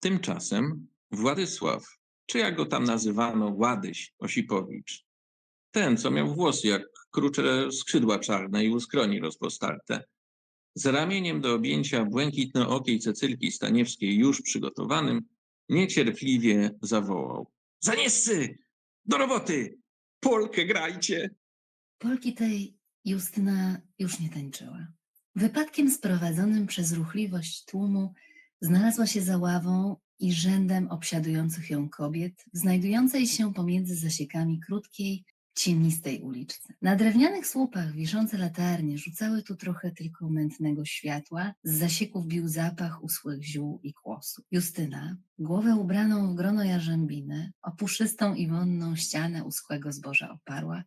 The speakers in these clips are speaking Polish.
Tymczasem Władysław, czy jak go tam nazywano, Ładyś Osipowicz, ten, co miał włosy jak krucze skrzydła czarne i uskroni rozpostarte, z ramieniem do objęcia błękitnookiej Cecylki Staniewskiej już przygotowanym, niecierpliwie zawołał. Zaniescy! Do roboty! Polkę grajcie! Polki tej Justyna już nie tańczyła. Wypadkiem sprowadzonym przez ruchliwość tłumu znalazła się za ławą i rzędem obsiadujących ją kobiet, znajdującej się pomiędzy zasiekami krótkiej, ciemnistej uliczce. Na drewnianych słupach wiszące latarnie rzucały tu trochę tylko mętnego światła, z zasieków bił zapach uschłych ziół i kłosu. Justyna, głowę ubraną w grono jarzębiny, o puszystą i wonną ścianę uschłego zboża oparła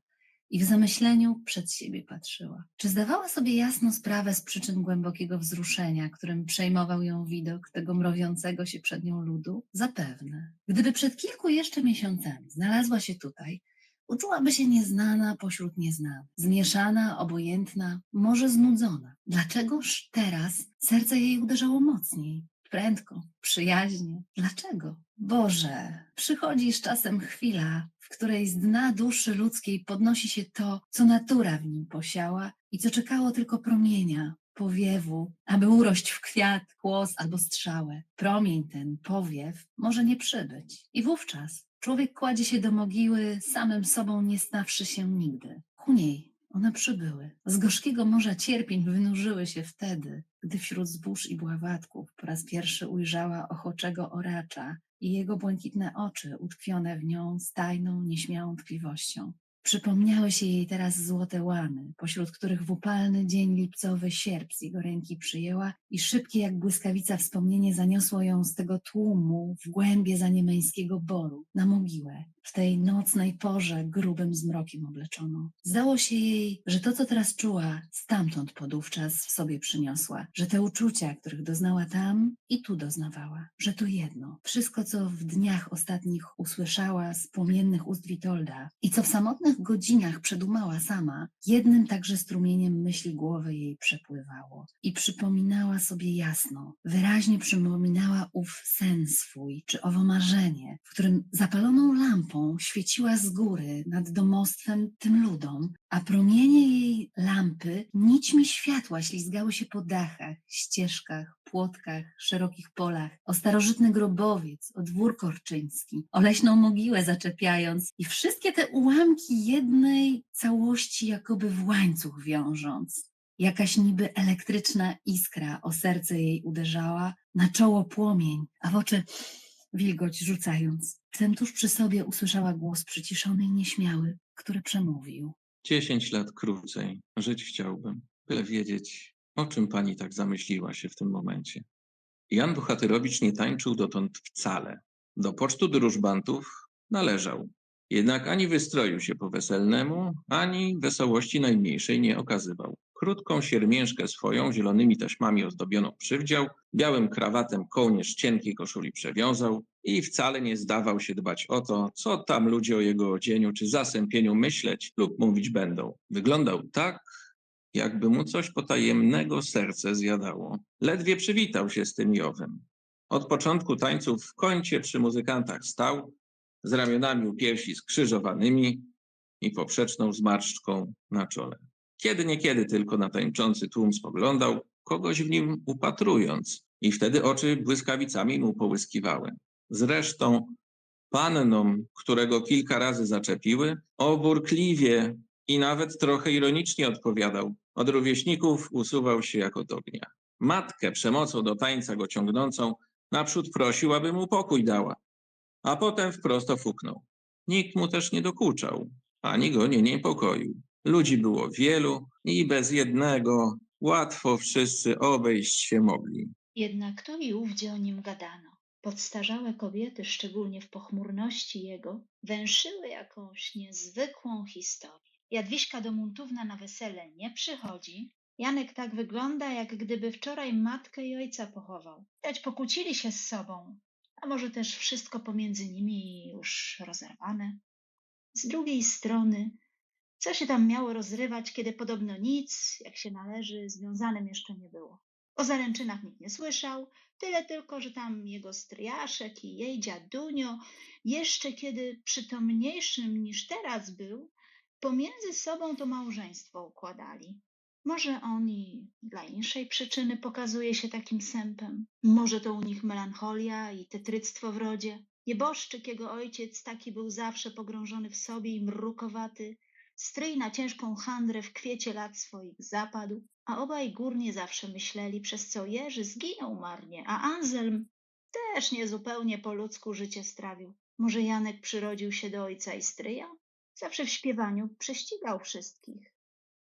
i w zamyśleniu przed siebie patrzyła. Czy zdawała sobie jasno sprawę z przyczyn głębokiego wzruszenia, którym przejmował ją widok tego mrowiącego się przed nią ludu? Zapewne. Gdyby przed kilku jeszcze miesiącami znalazła się tutaj, uczułaby się nieznana pośród nieznanych, zmieszana, obojętna, może znudzona. Dlaczegoż teraz serce jej uderzało mocniej? Prędko, przyjaźnie. Dlaczego? Boże, przychodzi z czasem chwila, w której z dna duszy ludzkiej podnosi się to, co natura w nim posiała i co czekało tylko promienia, powiewu, aby urość w kwiat, kłos albo strzałę. Promień ten, powiew, może nie przybyć. I wówczas człowiek kładzie się do mogiły, samym sobą nie stawszy się nigdy. Ku niej one przybyły. Z gorzkiego morza cierpień wynurzyły się wtedy, gdy wśród zbóż i bławatków raz pierwszy ujrzała ochoczego oracza i jego błękitne oczy utkwione w nią z tajną, nieśmiałą tkliwością. Przypomniały się jej teraz złote łany, pośród których w upalny dzień lipcowy sierp z jego ręki przyjęła i szybkie jak błyskawica wspomnienie zaniosło ją z tego tłumu w głębie zaniemeńskiego boru, na mogiłę, w tej nocnej porze grubym zmrokiem obleczoną. Zdało się jej, że to, co teraz czuła, stamtąd podówczas w sobie przyniosła, że te uczucia, których doznała tam i tu doznawała, że to jedno, wszystko, co w dniach ostatnich usłyszała z płomiennych ust Witolda i co w samotnych godzinach przedumała sama, jednym także strumieniem myśli głowy jej przepływało i przypominała sobie jasno, wyraźnie przypominała ów sen swój, czy owo marzenie, w którym zapaloną lampą świeciła z góry nad domostwem tym ludom, a promienie jej lampy nićmi światła ślizgały się po dachach, ścieżkach, płotkach, szerokich polach, o starożytny grobowiec, o dwór korczyński, o leśną mogiłę zaczepiając i wszystkie te ułamki jednej całości jakoby w łańcuch wiążąc. Jakaś niby elektryczna iskra o serce jej uderzała, na czoło płomień, a w oczy wilgoć rzucając. Wtem tuż przy sobie usłyszała głos przyciszony i nieśmiały, który przemówił. Dziesięć lat krócej żyć chciałbym, byle wiedzieć, o czym pani tak zamyśliła się w tym momencie. Jan Bohatyrowicz nie tańczył dotąd wcale. Do pocztu drużbantów należał. Jednak ani wystroił się po weselnemu, ani wesołości najmniejszej nie okazywał. Krótką siermiężkę swoją zielonymi taśmami ozdobioną przywdział, białym krawatem kołnierz cienkiej koszuli przewiązał i wcale nie zdawał się dbać o to, co tam ludzie o jego odzieniu czy zasępieniu myśleć lub mówić będą. Wyglądał tak, jakby mu coś potajemnego serce zjadało. Ledwie przywitał się z tym Jowem. Od początku tańców w kącie przy muzykantach stał, z ramionami u piersi skrzyżowanymi i poprzeczną zmarszczką na czole. Kiedy niekiedy tylko na tańczący tłum spoglądał, kogoś w nim upatrując i wtedy oczy błyskawicami mu połyskiwały. Zresztą pannom, którego kilka razy zaczepiły, oburkliwie i nawet trochę ironicznie odpowiadał. Od rówieśników usuwał się jak od ognia. Matkę przemocą do tańca go ciągnącą naprzód prosił, aby mu pokój dała, a potem wprost ofuknął. Nikt mu też nie dokuczał, ani go nie niepokoił. Ludzi było wielu i bez jednego łatwo wszyscy obejść się mogli. Jednak to i ówdzie o nim gadano. Podstarzałe kobiety, szczególnie w pochmurności jego, węszyły jakąś niezwykłą historię. Jadwiśka do Muntówna na wesele nie przychodzi. Janek tak wygląda, jak gdyby wczoraj matkę i ojca pochował. Dać pokłócili się z sobą, a może też wszystko pomiędzy nimi już rozerwane. Z drugiej strony, co się tam miało rozrywać, kiedy podobno nic, jak się należy, związanym jeszcze nie było. O zaręczynach nikt nie słyszał, tyle tylko, że tam jego stryjaszek i jej dziadunio, jeszcze kiedy przytomniejszym niż teraz był, pomiędzy sobą to małżeństwo układali. Może on i dla inszej przyczyny pokazuje się takim sępem. Może to u nich melancholia i tetryctwo w rodzie. Nieboszczyk, jego ojciec, taki był zawsze pogrążony w sobie i mrukowaty. Stryj na ciężką handrę w kwiecie lat swoich zapadł, a obaj górnie zawsze myśleli, przez co Jerzy zginął marnie, a Anselm też niezupełnie po ludzku życie strawił. Może Janek przyrodził się do ojca i stryja? Zawsze w śpiewaniu prześcigał wszystkich.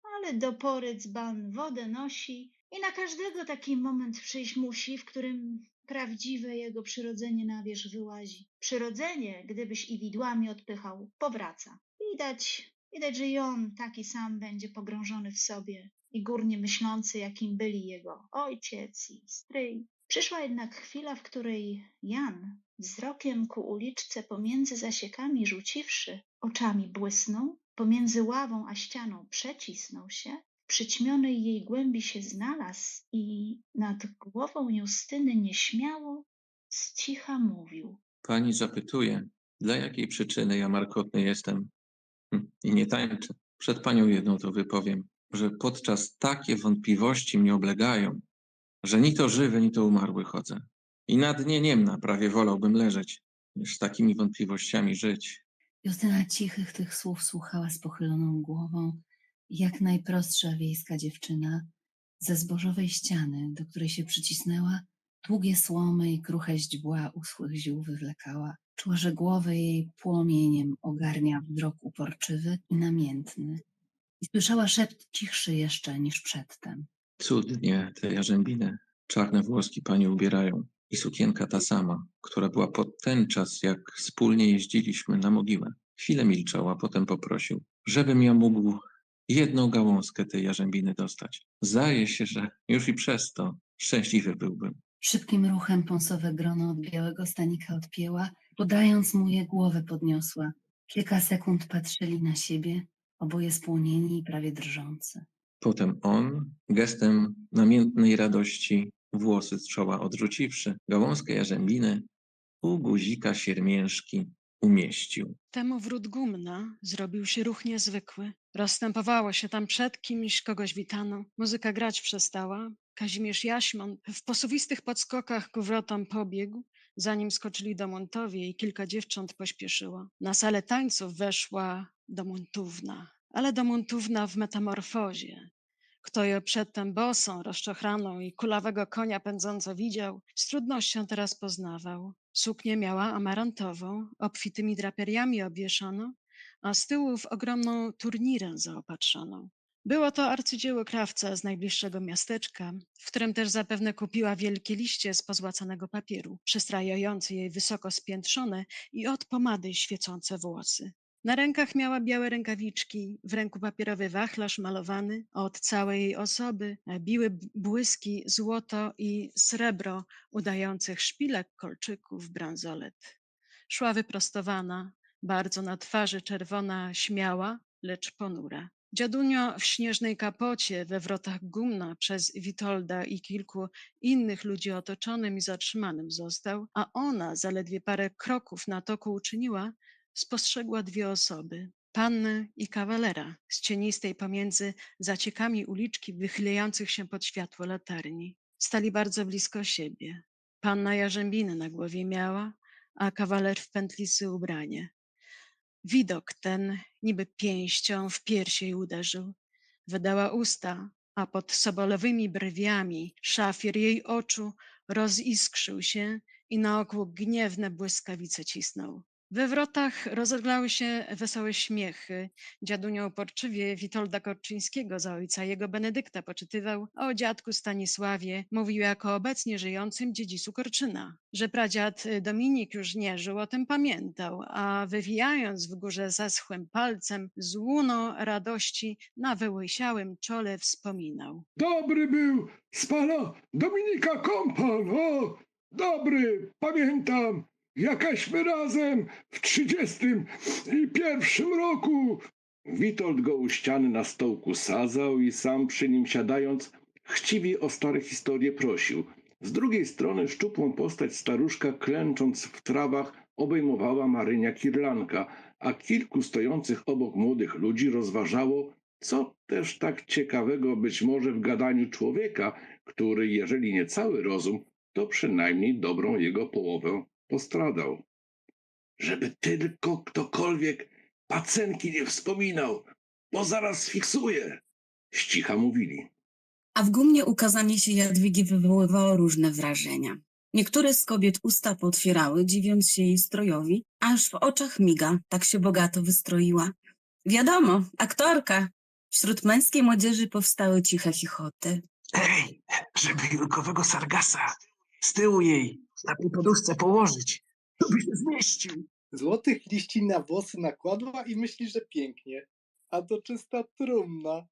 Ale do pory dzban wodę nosi i na każdego taki moment przyjść musi, w którym prawdziwe jego przyrodzenie na wierzch wyłazi. Przyrodzenie, gdybyś i widłami odpychał, powraca. Widać, widać, że i on taki sam będzie pogrążony w sobie i górnie myślący, jakim byli jego ojciec i stryj. Przyszła jednak chwila, w której Jan, wzrokiem ku uliczce pomiędzy zasiekami rzuciwszy, oczami błysnął, pomiędzy ławą a ścianą przecisnął się, przyćmionej jej głębi się znalazł i nad głową Justyny nieśmiało z cicha mówił. Pani zapytuje, dla jakiej przyczyny ja markotny jestem Hm, i nie tańczę. Przed panią jedną to wypowiem, że podczas takie wątpliwości mnie oblegają, że ni to żywy, ni to umarły chodzę. I na dnie niemna prawie wolałbym leżeć, niż z takimi wątpliwościami żyć. Justyna cichych tych słów słuchała z pochyloną głową, jak najprostsza wiejska dziewczyna ze zbożowej ściany, do której się przycisnęła, długie słomy i kruche źdźbła uschłych ziół wywlekała. Czuła, że głowę jej płomieniem ogarnia wzrok uporczywy i namiętny. I słyszała szept cichszy jeszcze niż przedtem. Cudnie te jarzębiny, czarne włoski pani ubierają i sukienka ta sama, która była pod ten czas, jak wspólnie jeździliśmy na mogiłę. Chwilę milczał, a potem poprosił, żebym ja mógł jedną gałązkę tej jarzębiny dostać. Zdaje się, że już i przez to szczęśliwy byłbym. Szybkim ruchem pąsowe grono od białego stanika odpięła, podając mu je głowę podniosła. Kilka sekund patrzyli na siebie, oboje spłonieni i prawie drżący. Potem on, gestem namiętnej radości, włosy z czoła odrzuciwszy, gałązkę jarzębiny u guzika siermiężki umieścił. Temu wrót gumna zrobił się ruch niezwykły. Rozstępowało się tam przed kimś, kogoś witano. Muzyka grać przestała. Kazimierz Jaśmon w posuwistych podskokach ku wrotom pobiegł, zanim skoczyli do Montowie i kilka dziewcząt pośpieszyło. Na salę tańców weszła Domontówna, ale Domontówna w metamorfozie. Kto ją przedtem bosą, rozczochraną i kulawego konia pędząco widział, z trudnością teraz poznawał. Suknię miała amarantową, obfitymi draperiami obwieszoną, a z tyłu w ogromną turnirę zaopatrzoną. Było to arcydzieło krawca z najbliższego miasteczka, w którym też zapewne kupiła wielkie liście z pozłacanego papieru, przystrajające jej wysoko spiętrzone i od pomady świecące włosy. Na rękach miała białe rękawiczki, w ręku papierowy wachlarz malowany, od całej jej osoby biły błyski złoto i srebro udających szpilek, kolczyków, bransolet. Szła wyprostowana, bardzo na twarzy czerwona, śmiała, lecz ponura. Dziadunio w śnieżnej kapocie we wrotach gumna przez Witolda i kilku innych ludzi otoczonym i zatrzymanym został, a ona zaledwie parę kroków na toku uczyniła, spostrzegła dwie osoby. Pannę i kawalera z cienistej pomiędzy zaciekami uliczki wychylających się pod światło latarni. Stali bardzo blisko siebie. Panna jarzębiny na głowie miała, a kawaler w pętlisy ubranie. Widok ten niby pięścią w piersi jej uderzył. Wydała usta, a pod sobolowymi brwiami szafier jej oczu roziskrzył się i naokół gniewne błyskawice cisnął. We wrotach rozeglały się wesołe śmiechy. Dziadunio uporczywie Witolda Korczyńskiego za ojca jego Benedykta poczytywał, a o dziadku Stanisławie mówił jako obecnie żyjącym dziedzicu Korczyna. Że pradziad Dominik już nie żył, o tym pamiętał, a wywijając w górze zaschłym palcem z łuną radości na wyłysiałym czole wspominał. Dobry był z pana Dominika Kompan, o, dobry, pamiętam, jakaśmy razem w trzydziestym i pierwszym roku. Witold go u ściany na stołku sadzał i sam przy nim siadając chciwie o stare historie prosił. Z drugiej strony szczupłą postać staruszka, klęcząc w trawach, obejmowała Marynia Kirlanka, a kilku stojących obok młodych ludzi rozważało, co też tak ciekawego być może w gadaniu człowieka, który, jeżeli nie cały rozum, to przynajmniej dobrą jego połowę postradał. Żeby tylko ktokolwiek pacenki nie wspominał, bo zaraz sfiksuje, ścicha mówili. A w gumnie ukazanie się Jadwigi wywoływało różne wrażenia. Niektóre z kobiet usta potwierały, dziwiąc się jej strojowi, aż w oczach miga, tak się bogato wystroiła. Wiadomo, aktorka. Wśród męskiej młodzieży powstały ciche chichoty. Ej, żeby julkowego sargasa z tyłu jej na tej poduszce położyć, to by się zmieścił. Złotych liści na włosy nakładła i myśli, że pięknie. A to czysta trumna,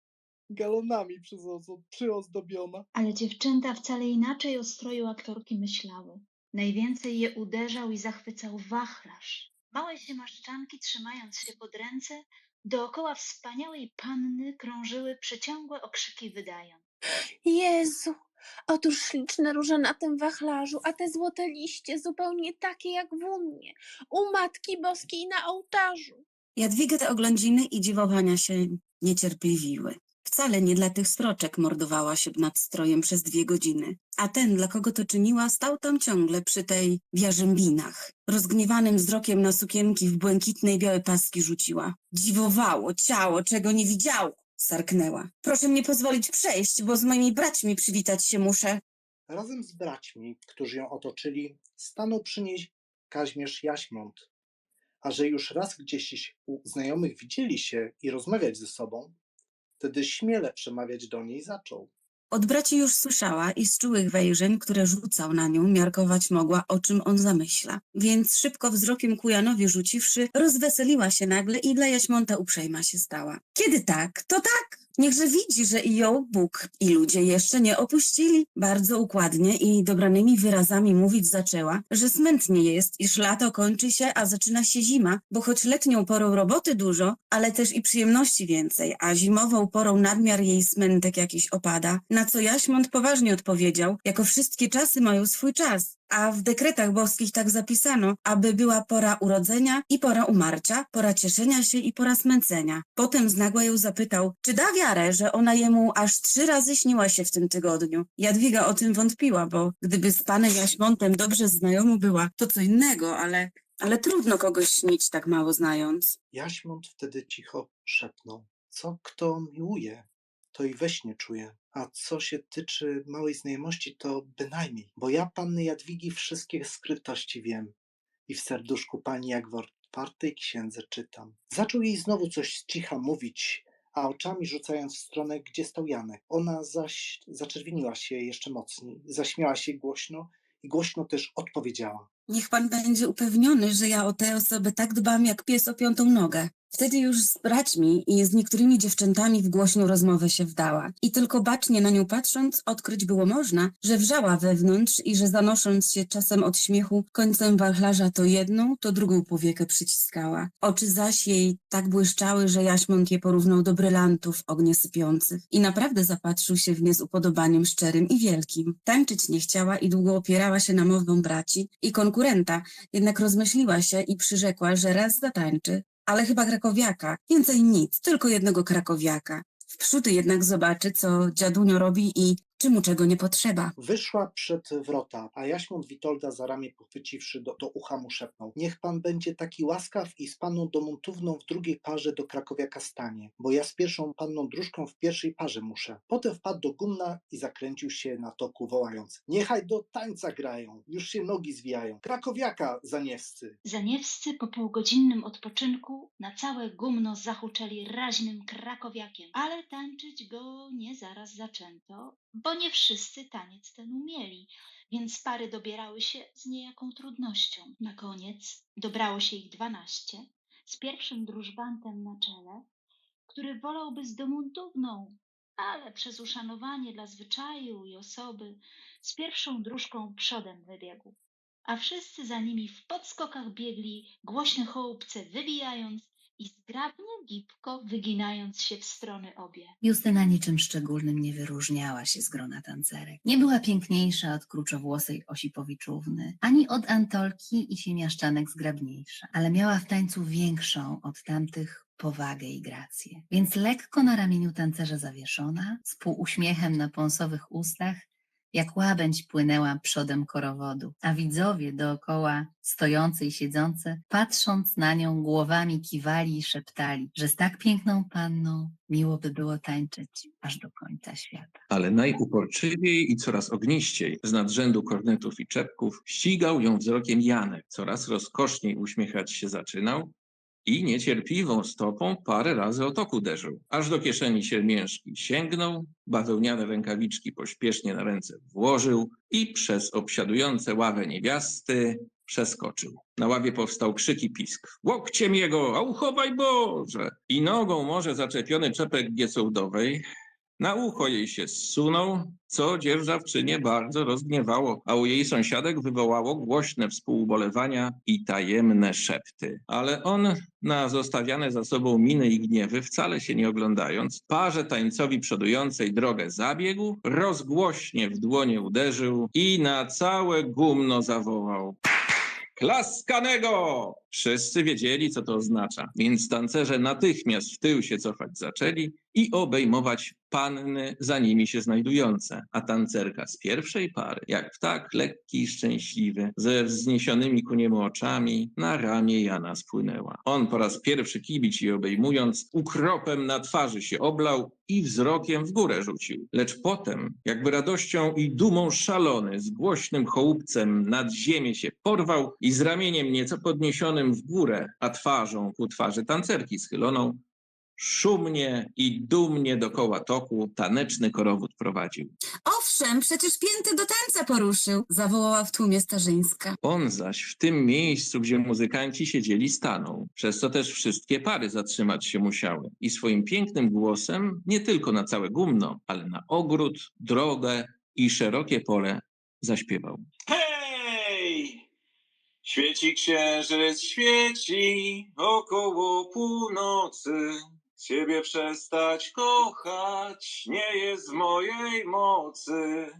galonami przyozdobiona. Ale dziewczęta wcale inaczej o stroju aktorki myślały. Najwięcej je uderzał i zachwycał wachlarz. Małe siemaszczanki, trzymając się pod ręce, dookoła wspaniałej panny krążyły przeciągłe okrzyki wydając. Jezu, otóż śliczne róże na tym wachlarzu, a te złote liście zupełnie takie jak w unnie, u Matki Boskiej na ołtarzu. Jadwigę te oględziny i dziwowania się niecierpliwiły. Wcale nie dla tych stroczek mordowała się nad strojem przez dwie godziny, a ten, dla kogo to czyniła, stał tam ciągle przy tej jarzębinach. Rozgniewanym wzrokiem na sukienki w błękitne i białe paski rzuciła. Dziwowało ciało, czego nie widziało, sarknęła. Proszę mnie pozwolić przejść, bo z moimi braćmi przywitać się muszę. Razem z braćmi, którzy ją otoczyli, stanął przy niej Kaźmierz Jaśmont. A że już raz gdzieś u znajomych widzieli się i rozmawiać ze sobą, wtedy śmiele przemawiać do niej zaczął. Od braci już słyszała i z czułych wejrzeń, które rzucał na nią, miarkować mogła, o czym on zamyśla. Więc szybko wzrokiem ku Janowi rzuciwszy, rozweseliła się nagle i dla Jaśmonta uprzejma się stała. Kiedy tak, to tak! Niechże widzi, że i ją Bóg i ludzie jeszcze nie opuścili. Bardzo układnie i dobranymi wyrazami mówić zaczęła, że smętnie jest, iż lato kończy się, a zaczyna się zima, bo choć letnią porą roboty dużo, ale też i przyjemności więcej, a zimową porą nadmiar jej smętek jakiś opada, na co Jaśmont poważnie odpowiedział, jako wszystkie czasy mają swój czas. A w dekretach boskich tak zapisano, aby była pora urodzenia i pora umarcia, pora cieszenia się i pora smęcenia. Potem znagła ją zapytał, czy da wiarę, że ona jemu aż trzy razy śniła się w tym tygodniu. Jadwiga o tym wątpiła, bo gdyby z panem Jaśmontem dobrze znajomą była, to co innego, ale, ale trudno kogoś śnić tak mało znając. Jaśmont wtedy cicho szepnął. Co kto miłuje, to i we śnie czuje. A co się tyczy małej znajomości, to bynajmniej, bo ja panny Jadwigi wszystkie skrytości wiem i w serduszku pani jak w otwartej księdze czytam. Zaczął jej znowu coś z cicha mówić, a oczami rzucając w stronę, gdzie stał Janek. Ona zaś zaczerwieniła się jeszcze mocniej, zaśmiała się głośno i głośno też odpowiedziała. Niech pan będzie upewniony, że ja o tę osobę tak dbam jak pies o piątą nogę. Wtedy już z braćmi i z niektórymi dziewczętami w głośną rozmowę się wdała. I tylko bacznie na nią patrząc, odkryć było można, że wrzała wewnątrz i że zanosząc się czasem od śmiechu, końcem wachlarza to jedną, to drugą powiekę przyciskała. Oczy zaś jej tak błyszczały, że Jaśmont je porównał do brylantów ognie sypiących. I naprawdę zapatrzył się w nie z upodobaniem szczerym i wielkim. Tańczyć nie chciała i długo opierała się na mową braci i konkurenta, jednak rozmyśliła się i przyrzekła, że raz zatańczy, ale chyba krakowiaka. Więcej nic, tylko jednego krakowiaka. Wprzódy jednak zobaczy, co dziadunio robi i czy mu czego nie potrzeba. Wyszła przed wrota, a Jaśmont Witolda za ramię pochwyciwszy do, do ucha mu szepnął. Niech pan będzie taki łaskaw i z panną Domontówną w drugiej parze do Krakowiaka stanie, bo ja z pierwszą panną Dróżką w pierwszej parze muszę. Potem wpadł do gumna i zakręcił się na toku wołając. Niechaj do tańca grają, już się nogi zwijają. Krakowiaka zaniewscy. Zaniewscy po półgodzinnym odpoczynku na całe gumno zahuczeli raźnym krakowiakiem, ale tańczyć go nie zaraz zaczęto, bo nie wszyscy taniec ten umieli, więc pary dobierały się z niejaką trudnością. Na koniec dobrało się ich dwanaście, z pierwszym drużbantem na czele, który wolałby z Domontówną, ale przez uszanowanie dla zwyczaju i osoby z pierwszą dróżką przodem wybiegł a wszyscy za nimi w podskokach biegli, głośne chołupce wybijając i zgrabnie gibko wyginając się w strony obie. Justyna niczym szczególnym nie wyróżniała się z grona tancerek. Nie była piękniejsza od kruczowłosej Osipowiczówny, ani od Antolki i siemiaszczanek zgrabniejsza, ale miała w tańcu większą od tamtych powagę i grację. Więc lekko na ramieniu tancerza zawieszona, z półuśmiechem na pąsowych ustach, jak łabędź płynęła przodem korowodu, a widzowie dookoła, stojący i siedzący, patrząc na nią, głowami kiwali i szeptali, że z tak piękną panną miło by było tańczyć aż do końca świata. Ale najuporczywiej i coraz ogniściej z nadrzędu kornetów i czepków ścigał ją wzrokiem Janek. Coraz rozkoszniej uśmiechać się zaczynał i niecierpliwą stopą parę razy o tok uderzył. Aż do kieszeni siermiężki sięgnął, bawełniane rękawiczki pośpiesznie na ręce włożył i przez obsiadujące ławę niewiasty przeskoczył. Na ławie powstał krzyk i pisk. Łokciem jego, a uchowaj Boże! I nogą może zaczepiony czepek giecołdowej na ucho jej się zsunął, co dzierżawczynię bardzo rozgniewało, a u jej sąsiadek wywołało głośne współubolewania i tajemne szepty. Ale on, na zostawiane za sobą miny i gniewy, wcale się nie oglądając, parze tańcowi przodującej drogę zabiegł, rozgłośnie w dłonie uderzył i na całe gumno zawołał. Klaskanego! Wszyscy wiedzieli, co to oznacza, więc tancerze natychmiast w tył się cofać zaczęli i obejmować panny za nimi się znajdujące, a tancerka z pierwszej pary, jak ptak lekki i szczęśliwy, ze wzniesionymi ku niemu oczami, na ramię Jana spłynęła. On po raz pierwszy kibić jej obejmując, ukropem na twarzy się oblał i wzrokiem w górę rzucił. Lecz potem, jakby radością i dumą szalony, z głośnym chołupcem nad ziemię się porwał i z ramieniem nieco podniesionym w górę, a twarzą ku twarzy tancerki schyloną, szumnie i dumnie dokoła toku taneczny korowód prowadził. Owszem, przecież pięty do tańca poruszył, zawołała w tłumie Starzyńska. On zaś w tym miejscu, gdzie muzykanci siedzieli, stanął, przez co też wszystkie pary zatrzymać się musiały i swoim pięknym głosem nie tylko na całe gumno, ale na ogród, drogę i szerokie pole zaśpiewał. Hej! Świeci księżyc, świeci około północy. Ciebie przestać kochać nie jest w mojej mocy.